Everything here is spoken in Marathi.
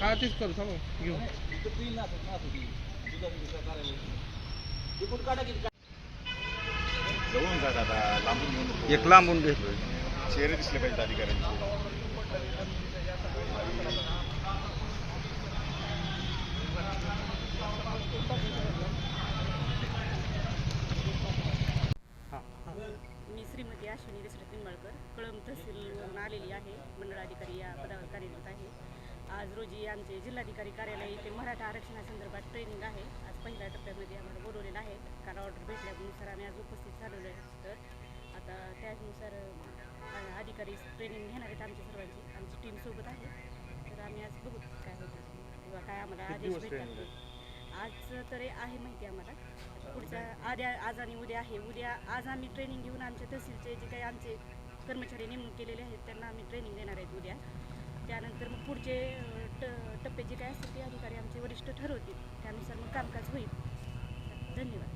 हा तेच करू थांबा घेऊ. एक लांबून घे चेहरे दिसले पाहिजे अधिकाऱ्यांचे. मी अश्विनी दशरथ निंबाळकर कळंब तहसीलवरून आलेली आहे मंडळ अधिकारी या पदावर कार्यरत आहे. आज रोजी आमचे जिल्हाधिकारी कार्यालय येथे मराठा आरक्षणासंदर्भात ट्रेनिंग आहे. आज पहिल्या टप्प्यामध्ये आम्हाला बोलवलेलं आहे. काल ऑर्डर भेटल्यानुसार आम्ही आज उपस्थित झालेलो आहे. तर आता त्यानुसार अधिकारी ट्रेनिंग घेणार आहेत आमच्या सर्वांची. आमची टीम सोबत आहे. तर आम्ही आज बघू काय होतं किंवा काय आम्हाला आदेश भेटतात. आज तरी आहे माहिती आम्हाला. आद्या आज आणि उद्या आहे. उद्या आज आम्ही ट्रेनिंग घेऊन आमच्या तहसीलचे जे काही आमचे कर्मचारी नेमणूक केलेले आहेत त्यांना आम्ही ट्रेनिंग देणार आहेत उद्या. त्यानंतर मग पुढचे ट टप्पे जे काय असतील ते अधिकारी आमचे वरिष्ठ ठरवतील. त्यानुसार मग कामकाज होईल. धन्यवाद.